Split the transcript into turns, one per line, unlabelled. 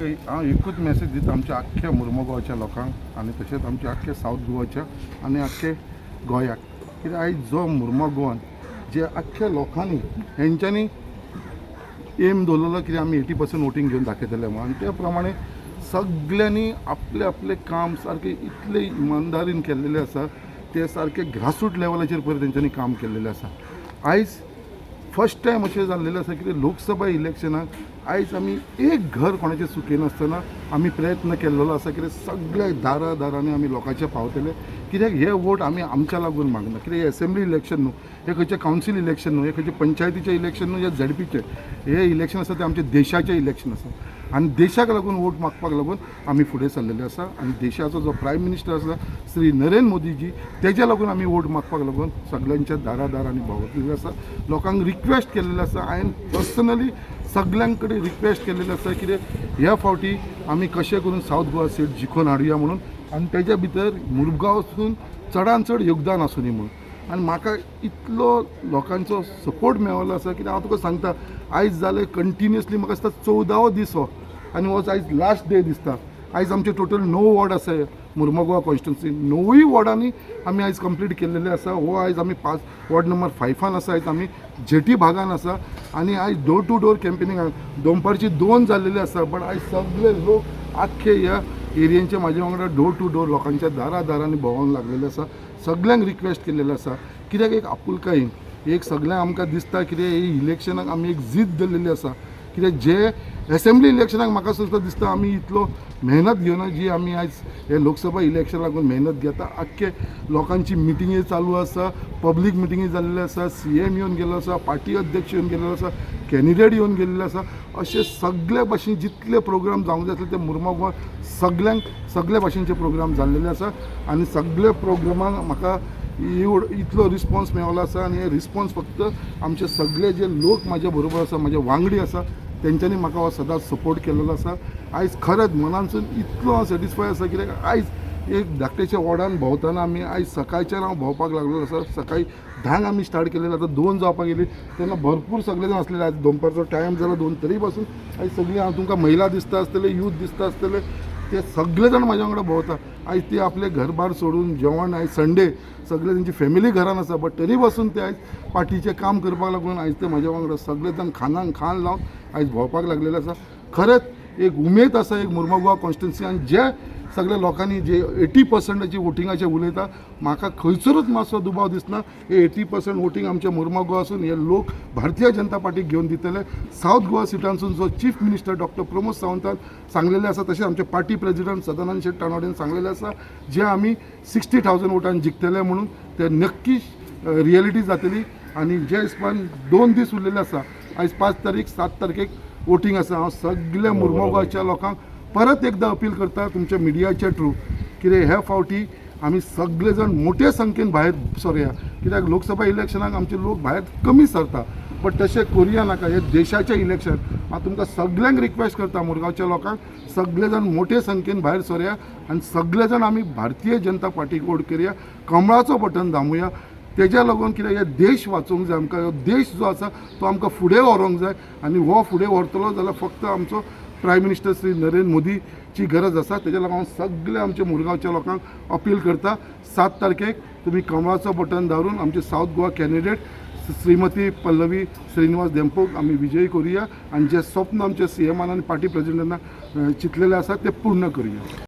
हांव एकूच मॅसेज दिता आमच्या आख्ख्या मुर्मगांवच्या लोकांक आनी तशेंच आमच्या आख्ख्या सावथ गोवाच्या आनी आख्खे गोंयाक कित्याक आयज जो मुर्मगांवान जे आख्ख्या लोकांनी हेंच्यांनी एम दवरलेलो कितें आमी एटी पर्संट वोटींग घेवन दाखयतले म्हणून. आनी त्या प्रमाणे सगल्यांनी आपले आपले काम सारके इतले इमानदारीन केल्लेले आसा ते सारके ग्रासरूट लेवलाचेर पयर तेंच्यांनी काम केल्लेलें आसा आयज फर्स्ट टायम अशें जाल्लेलें आसा कितें लोकसभा इलेक्शनाक आयज आमी एक घर कोणाचें सुकयनासतना आमी प्रयत्न केल्लो आसा कित्याक सगळ्या दारा दारांनी आमी लोकांचे पावतले कित्याक हे वोट आमी आमच्या लागून मागना कित्याक हे असेंब्ली इलेक्शन न्हू हे खंयचें कावन्सील इलेक्शन न्हू हे खंयचें पंचायतीचें इलेक्शन न्हू हे झडपीचें. हे इलेक्शन आसा तें आमच्या देशाचें इलेक्शन आसा आनी देशाक लागून वोट मागपाक लागून आमी फुडें सरलेले आसा. आनी देशाचो जो प्रायम मिनिस्टर आसा श्री नरेंद्र मोदीजी तेज्या लागून आमी वोट मागपाक लागून सगळ्यांच्या दारा दारांनी भोंवतलेले आसा. लोकांक रिक्वेस्ट केल्लेले आसा. हांवें पर्सनली सगळ्यां कडेन रिक्वेस्ट केल्लेली आसा कितें ह्या फावटी आमी कशें करून सावथ गोवा सीट जिखून हाडुया म्हणून. आनी तेज्या भितर मुरगांवसून चडान चड योगदान आसूं न्ही म्हणून. आनी म्हाका इतलो लोकांचो सपोर्ट मेळलो आसा कित्याक हांव तुका सांगता आयज जाले कंटिन्युअसली म्हाका दिसता चवदावो दीस हो आनी हो आयज लास्ट डे दिसता आयज आमचे टोटल णव वॉर्ड आसा मुर्मगांवा कॉन्स्टिट्युन्सी णवूय वॉर्डांनी आमी आयज कंप्लीट केलेले आसा हो आयज आमी पांच वॉर्ड नंबर फायफान आसा आयज आमी जेटी भागान आसा आनी आयज डोर टू डोर कॅम्पेनिंग दोनपारची दोन जाल्लेले आसा बट आयज सगळे लोक आख्खे ह्या एरियेचे म्हाजे वांगडा डोर टू डोर लोकांच्या दारा दारांनी भोंवंक लागलेले आसा सगळ्यांक रिक्वेस्ट केल्लेले आसा कित्याक एक आपुलकायेन एक सगळ्यांक आमकां दिसता कितें इलेक्शनाक आमी एक जीद धरलेली आसा कित्याक जे असेंब्ली इलेक्शनाक म्हाका सुद्दां दिसता आमी इतलो मेहनत घेवना जी आमी आयज हे लोकसभा इलेक्शनाक लागून मेहनत घेता आख्खे लोकांची मिटींगे चालू आसा पब्लीक मिटींगे जाल्ले आसा सी एम येवन गेल्लो आसा पार्टी अध्यक्ष येवन गेल्लो आसा कॅन्डिडेट येवन गेल्ले आसा अशे सगळे भाशेन जितले प्रोग्राम जावंक जाय आसले ते मुर्मगांवान सगळ्यांक सगळे भाशेनचे प्रोग्राम जाल्लेले आसा आनी सगळे प्रोग्रामांक म्हाका एवढ इतलो रिस्पॉन्स मेळ्ळो आसा आनी हे रिस्पॉन्स फक्त आमचे सगळे जे लोक म्हाज्या बरोबर आसा म्हाजे वांगडी आसा तेंच्यांनी म्हाका हो सदांच सपोर्ट केलेलो आसा आयज खरेंच मनानसून इतलो हांव सॅटिस्फाय आसा कित्याक आयज एक धाकटेच्या वॉर्डान भोंवतना आमी आयज सकाळच्यान हांव भोंवपाक लागलो. आसा सकाळी धांक आमी स्टार्ट केलेले. आतां दोन जावपाक गेली. तेन्ना भरपूर सगळे जाण आसलेले आयज दनपारचो टायम जालो दोन तरी पासून आयज सगळीं हांव तुमकां महिला दिसता आसतले यूथ दिसता आसतले ते सगळेजण जाण भोवतात वांगडा भोंवता आयज ते आपले घरबार सोडून जेवण आयज संडे सगळे त्यांची फॅमिली घरान आसा बट तरी बसून ते आयज पार्टीचें काम करपाक लागून आयज ते म्हज्या वांगडा सगळे जाण खानान खाण लावन आयज भोंवपाक लागलेले आसा खरेंच एक उमेद आसा एक मुर्मगांव कॉन्स्टिट्युन्सी आनी जे सगळ्या लोकांनी जे एटी पर्संटाची वोटिंगाचे उलयता म्हाका खंयसरूच मातसो दुबाव दिसना. हे एटी पर्संट वोटींग आमच्या मुर्मगांव आसून हे लोक भारतीय जनता पार्टीक घेवन दितले. सावथ गोवा सिटांसून जो चीफ मिनिस्टर डॉक्टर प्रमोद सावंतान सांगलेले आसा तशें आमचे पार्टी प्रेजिडंट सदानंद शेट टानोडेन सांगलेले आसा जे आमी सिक्स्टी थावजंड वोटान जिखतले म्हणून ते नक्की रियलिटी जातली. आनी जे हिसपान दोन दीस उरलेले आसा. आयज पांच तारीख सात तारखेक वोटींग आसा. हांव सगळ्या मुर्मगांवच्या लोकांक परत एकदा अपील करता तुमच्या मिडियाच्या थ्रू कितें ह्या फावटी आमी सगळे जाण मोठ्या संख्येन भायर सरया कित्याक लोकसभा इलेक्शनाक आमचे लोक भायर कमी सरता. बट तशें करूया नाका हे देशाचें इलेक्शन. हांव तुमकां सगळ्यांक रिक्वेस्ट करता मुरगांवच्या लोकांक सगळे जाण मोठे संख्येन भायर सरया आनी सगळे जाण आमी भारतीय जनता पार्टीक वोट करया. कमळाचो बटन दामूया तेज्या लागून कितें हे देश वाचूंक जाय आमकां. हो देश जो आसा तो आमकां फुडें व्हरोंक जाय. आनी हो फुडें व्हरतलो जाल्यार फक्त आमचो प्रायम मिनिस्टर श्री नरेंद्र मोदीची गरज आसा तेज्या लागून हांव सगळ्या आमच्या मुरगांवच्या लोकांक अपील करता. सात तारखेक तुमी कमळाचो बटन दारून आमचे सावथ गोवा कॅन्डिडेट श्रीमती पल्लवी श्रीनिवास देंपोक आमी विजयी करुया. आनी जे स्वप्न आमचे सी एमान आनी पार्टी प्रेसिडेंटांना चितलेले आसा ते पूर्ण करुया.